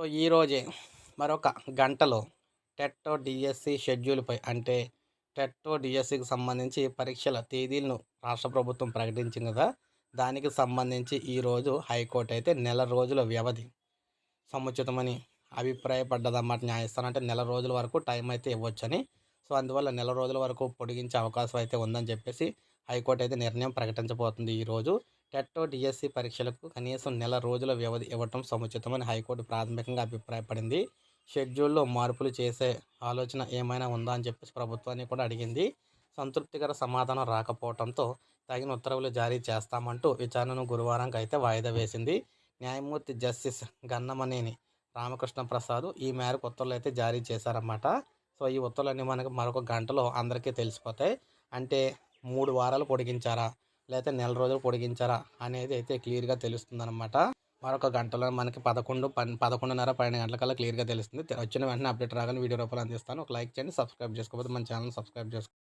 So ఈరోజే మరొక గంటలో టెట్టో డిఎస్సి షెడ్యూల్పై అంటే టెట్టో డిఎస్సికి సంబంధించి పరీక్షల తేదీలను రాష్ట్ర ప్రభుత్వం ప్రకటించింది కదా దానికి సంబంధించి ఈరోజు హైకోర్టు అయితే నెల రోజుల వ్యవధి సముచితమని అభిప్రాయపడ్డదన్నమాట న్యాయస్థానం. అంటే నెల రోజుల వరకు టైం అయితే ఇవ్వచ్చని. సో అందువల్ల నెల రోజుల వరకు పొడిగించే అవకాశం అయితే ఉందని చెప్పేసి హైకోర్టు అయితే నిర్ణయం ప్రకటించబోతుంది ఈరోజు టెట్టో డిఎస్సి పరీక్షలకు కనీసం నెల రోజుల వ్యవధి ఇవ్వటం సముచితమని హైకోర్టు ప్రాథమికంగా అభిప్రాయపడింది. షెడ్యూల్లో మార్పులు చేసే ఆలోచన ఏమైనా ఉందా అని చెప్పేసి ప్రభుత్వాన్ని కూడా అడిగింది. సంతృప్తికర సమాధానం రాకపోవడంతో తగిన ఉత్తర్వులు జారీ చేస్తామంటూ విచారణను గురువారంకి అయితే వాయిదా వేసింది. న్యాయమూర్తి జస్టిస్ గన్నమనేని రామకృష్ణ ప్రసాద్ ఈ మేరకు ఉత్తర్వులు అయితే జారీ చేశారన్నమాట. సో ఈ ఉత్తర్వులన్నీ మనకు మరొక గంటలో అందరికీ తెలిసిపోతాయి. అంటే మూడు వారాలు పొడిగించారా? లేకపోతే నెల రోజులు పొడిగించారా అనేది అయితే క్లియర్గా తెలుస్తుందన్నమాట. మరొక గంటలో మనకి పదకొండు పన్ పదకొండున్నర పన్నెండు గంటలకల్లా క్లియర్గా తెలుస్తుంది. వచ్చిన వెంటనే అప్డేట్ రాగానే వీడియో రూపాయలు అందిస్తాను. ఒక లైక్ చేయండి సబ్స్క్రైబ్ చేసుకోకపోతే మన ఛానల్ సబ్స్క్రైబ్ చేసుకోండి